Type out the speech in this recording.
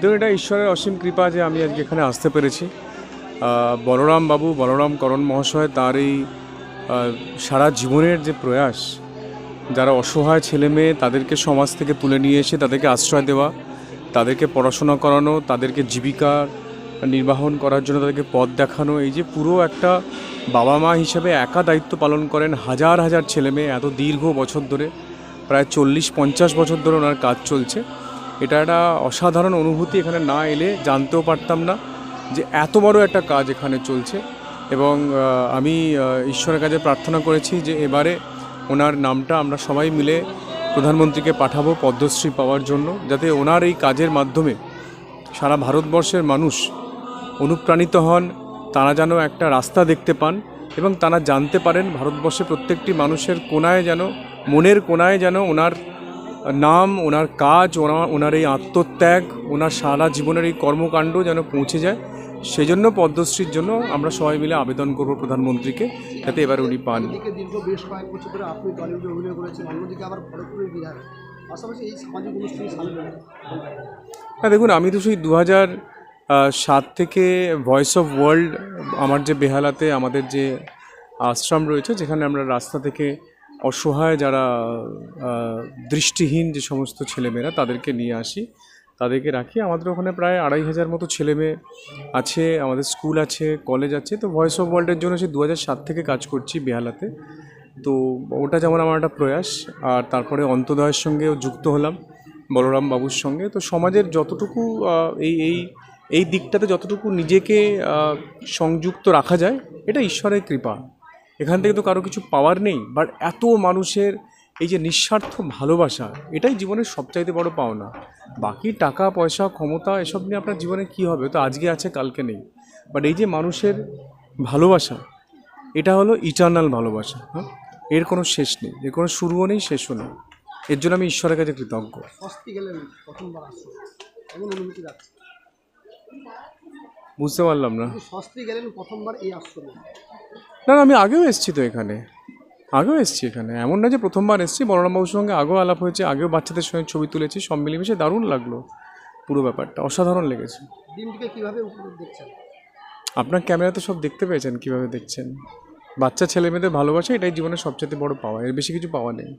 দেখুন, এটা ঈশ্বরের অসীম কৃপা যে আমি আজকে এখানে আসতে পেরেছি। বলরাম বাবু, বলরাম করণ মহাশয় তার এই সারা জীবনের যে প্রয়াস, যারা অসহায় ছেলে মেয়ে তাদেরকে সমাজ থেকে তুলে নিয়ে এসে তাদেরকে আশ্রয় দেওয়া, তাদেরকে পড়াশোনা করানো, তাদেরকে জীবিকা নির্বাহন করার জন্য তাদেরকে পথ দেখানো, এই যে পুরো একটা বাবা মা হিসেবে একা দায়িত্ব পালন করেন হাজার হাজার ছেলে মেয়ে এত দীর্ঘ বছর ধরে। প্রায় চল্লিশ পঞ্চাশ বছর ধরে ওনার কাজ চলছে। এটা একটা অসাধারণ অনুভূতি এখানে না এলে জানতেও পারতাম না যে এত বড় একটা কাজ এখানে চলছে এবং আমি ঈশ্বরের কাছে প্রার্থনা করেছি যে এবারে ওনার নামটা আমরা সবাই মিলে প্রধানমন্ত্রীকে পাঠাবো পদ্মশ্রী পাওয়ার জন্য, যাতে ওনার এই কাজের মাধ্যমে সারা ভারতবর্ষের মানুষ অনুপ্রাণিত হন, তারা যেন একটা রাস্তা দেখতে পান এবং তারা জানতে পারেন ভারতবর্ষে প্রত্যেকটি মানুষের কোনায় যেন মনের কোনায় যেন ওনার নাম ওনার কাজ ওনার ওনার এই আত্মত্যাগ ওনার সারা জীবনের এই কর্মকাণ্ড যেন পৌঁছে যায়। সেজন্য পদ্মশ্রীর জন্য আমরা সবাই মিলে আবেদন করব প্রধানমন্ত্রীকে যাতে এবার উনি পান। দীর্ঘ বেশ কয়েক বছর ধরে আপনি টলিউডে অভিনয় করেছেন অন্যদিকে আবার খড়গপুরের বিধায়ক পাশাপাশি এই সামাজিক অনুষ্ঠানে হ্যাঁ দেখুন আমি তো সেই দু হাজার সাত থেকে ভয়েস অফ ওয়ার্ল্ড আমার যে বেহালাতে আমাদের যে আশ্রম রয়েছে, যেখানে আমরা রাস্তা থেকে অসহায় যারা দৃষ্টিহীন যে সমস্ত ছেলেমেয়েরা, তাদেরকে নিয়ে আসি। তাদেরকে রাখি। আমাদের ওখানে প্রায় আড়াই হাজার মতো ছেলেমেয়ে আছে, আমাদের স্কুল আছে, কলেজ আছে। তো ভয়েস অফ ওয়ার্ল্ডের জন্য সেই দু সাত থেকে কাজ করছি বেহালাতে। তো ওটা যেমন আমার একটা প্রয়াস, আর তারপরে অন্তদয়ের সঙ্গেও যুক্ত হলাম, বলরাম বাবুর সঙ্গে। তো সমাজের যতটুকু এই এই এই দিকটাতে যতটুকু নিজেকে সংযুক্ত রাখা যায়, এটা ঈশ্বরের কৃপা। এখান থেকে তো কারও কিছু পাওয়ার নেই বাট এত মানুষের এই যে নিঃস্বার্থ ভালোবাসা, এটাই জীবনের সবচাইতে বড় পাওনা। বাকি টাকা, পয়সা, ক্ষমতা, এসব নিয়ে আপনার জীবনে কী হবে? তো আজকে আছে, কালকে নেই। বাট এই যে মানুষের ভালোবাসা, এটা হলো ইটার্নাল ভালোবাসা হ্যাঁ? এর কোনো শেষ নেই, এর কোনো শুরুও নেই, শেষও নেই। এর জন্য আমি ঈশ্বরের কাছে কৃতজ্ঞ। বুঝতে পারলাম না। স্বস্তি গেলেন প্রথমবার এই আশ্রমে। না না আমি আগেও এসেছি তো এখানে। আগেও এসেছি এখানে। এমন না যে প্রথমবার এসেছি বলরামবাবুর সঙ্গে আগেও আলাপ হয়েছে আগেও বাচ্চাদের সঙ্গে ছবি তুলেছি সব মিলেমিশে দারুণ লাগল পুরো ব্যাপারটা অসাধারণ লেগেছে। দিনটিকে কীভাবে দেখছেন? আপনার ক্যামেরাতে সব দেখতে পেয়েছেন কীভাবে দেখছেন? বাচ্চা ছেলে মেয়েদের ভালোবাসা এটাই জীবনের সবচেয়ে বড় পাওয়া এর বেশি কিছু পাওয়া নেই।